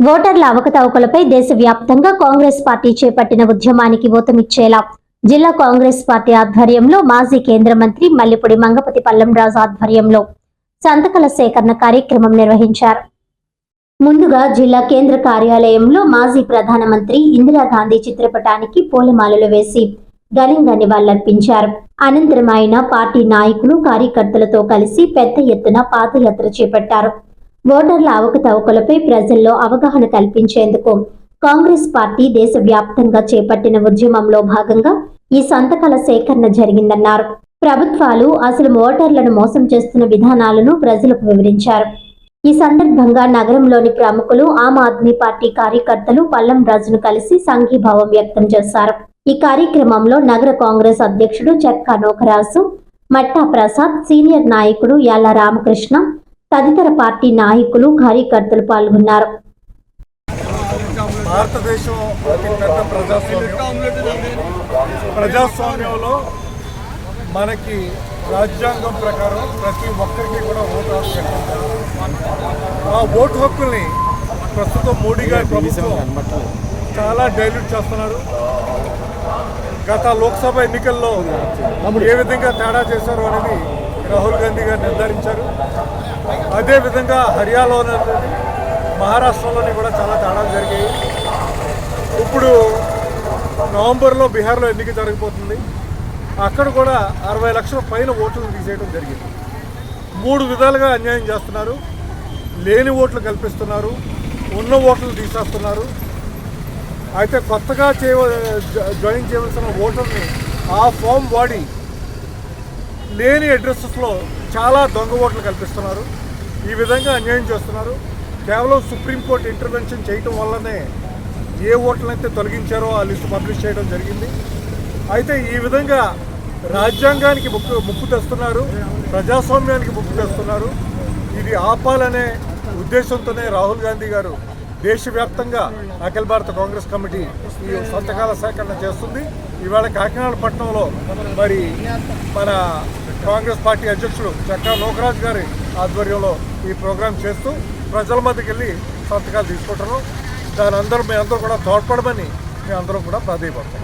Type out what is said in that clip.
ఓటర్ల అవకతవకలపై దేశవ్యాప్తంగా కాంగ్రెస్ పార్టీ చేపట్టిన ఉద్యమానికి ఊతమిచ్చేలా జిల్లా కాంగ్రెస్ పార్టీ ఆధ్వర్యంలో మాజీ కేంద్ర మంత్రి మల్లిపూడి మంగపతి పల్లంరాజు ఆధ్వర్యంలో సంతకాల సేకరణ కార్యక్రమం నిర్వహించారు. ముందుగా జిల్లా కేంద్ర కార్యాలయంలో మాజీ ప్రధానమంత్రి ఇందిరాగాంధీ చిత్రపటానికి పూలమాలలు వేసి ఘనంగా నివాళులర్పించారు. అనంతరం ఆయన పార్టీ నాయకులు కార్యకర్తలతో కలిసి పెద్ద ఎత్తున పాదయాత్ర చేపట్టారు. ఓటర్ల అవకతవకలపై ప్రజల్లో అవగాహన కల్పించేందుకు కాంగ్రెస్ పార్టీ దేశవ్యాప్తంగా చేపట్టిన ఉద్యమంలో భాగంగా ఈ సంతకాల సేకరణ జరిగిందన్నారు. ప్రభుత్వాలు అసలు ఓటర్లను మోసం చేస్తున్న విధానాలను ప్రజలకు వివరించారు. ఈ సందర్భంగా నగరంలోని ప్రముఖులు ఆమ్ ఆద్మీ పార్టీ కార్యకర్తలు పల్లం రాజును కలిసి సంఘీభావం వ్యక్తం చేశారు. ఈ కార్యక్రమంలో నగర కాంగ్రెస్ అధ్యక్షుడు చెక్కా నోకరాజు మట్టా ప్రసాద్ సీనియర్ నాయకుడు యాల రామకృష్ణ తదితర పార్టీ నాయకులు కార్యకర్తలు పాల్గొన్నారు. భారతదేశం అతి పెద్ద ప్రజాస్వామ్యం. ప్రజాస్వామ్యంలో మనకి రాజ్యాంగం ప్రకారం ప్రతి ఒక్కరికి కూడా ఓటు హక్కు ఆ ఓటు హక్కుల్ని ప్రస్తుతం మోడీ గారి ప్రభుత్వం చాలా డైల్యూట్ చేస్తున్నారు. గత లోక్సభ ఎన్నికల్లో ఏ విధంగా తేడా చేశారు అనేది రాహుల్ గాంధీ గారు నిర్ధారించారు. అదేవిధంగా హర్యానాలోని మహారాష్ట్రలోని కూడా చాలా తేడాలు జరిగాయి. ఇప్పుడు నవంబర్లో బీహార్లో ఎన్నిక జరగబోతుంది. అక్కడ కూడా అరవై లక్షల పైన ఓట్లు తీసేయడం జరిగింది. మూడు విధాలుగా అన్యాయం చేస్తున్నారు. లేని ఓట్లు కల్పిస్తున్నారు. ఉన్న ఓట్లు తీసేస్తున్నారు. అయితే కొత్తగా చేయ జాయిన్ చేయవలసిన ఓటర్ని ఆ ఫామ్ వాడి లేని అడ్రస్లో చాలా దొంగ ఓట్లు కల్పిస్తున్నారు. ఈ విధంగా అన్యాయం చేస్తున్నారు. కేవలం సుప్రీంకోర్టు ఇంటర్వెన్షన్ చేయటం వల్లనే ఏ ఓట్లనైతే తొలగించారో ఆ లిస్టు పబ్లిష్ చేయడం జరిగింది. అయితే ఈ విధంగా రాజ్యాంగానికి ముక్కు ముప్పు తెస్తున్నారు ప్రజాస్వామ్యానికి ముప్పు తెస్తున్నారు. ఇది ఆపాలనే ఉద్దేశంతోనే రాహుల్ గాంధీ గారు దేశవ్యాప్తంగా అఖిల భారత కాంగ్రెస్ కమిటీ ఈ సంతకాల సేకరణ చేస్తుంది. ఇవాళ కాకినాడ పట్టణంలో మరి మన కాంగ్రెస్ పార్టీ అధ్యక్షుడు చక్కా లోకరాజ్ గారి ఆధ్వర్యంలో ఈ ప్రోగ్రాం చేస్తూ ప్రజల మధ్యకి వెళ్ళి సంతకాలు తీసుకుంటున్నాం. దాని అందరూ మీ అందరూ కూడా తోడ్పడమని మీ అందరం కూడా ప్రాధాయపడతాం.